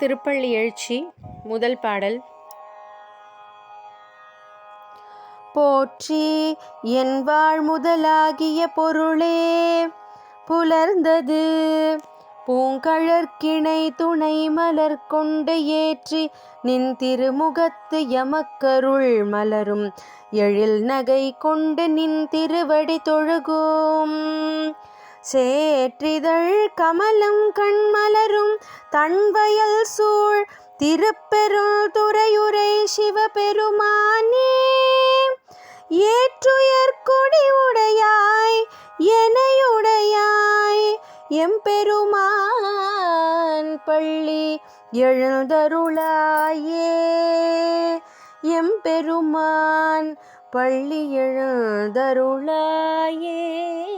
திருப்பள்ளி எழுச்சி முதல் பாடல். போற்றி என் வாழ் முதலாகிய பொருளே புலர்ந்தது. பூங்கழற்கிணை துணை மலர் கொண்டு ஏற்றி நின் திருமுகத்து எமக்கருள் மலரும். எழில் நகை கொண்டு நின் திருவடி தொழுகும். சேற்றிதழ் கமலம் கண்மலரும் தன்வயல் சூழ் திருப்பெருள் துறையுரை சிவபெருமானே. ஏற்றுயர் கொடி உடையாய் எனையுடையாய் எம்பெருமான் பள்ளி எழுந்தருளாயே. எம்பெருமான் பள்ளி எழுந்தருளாயே.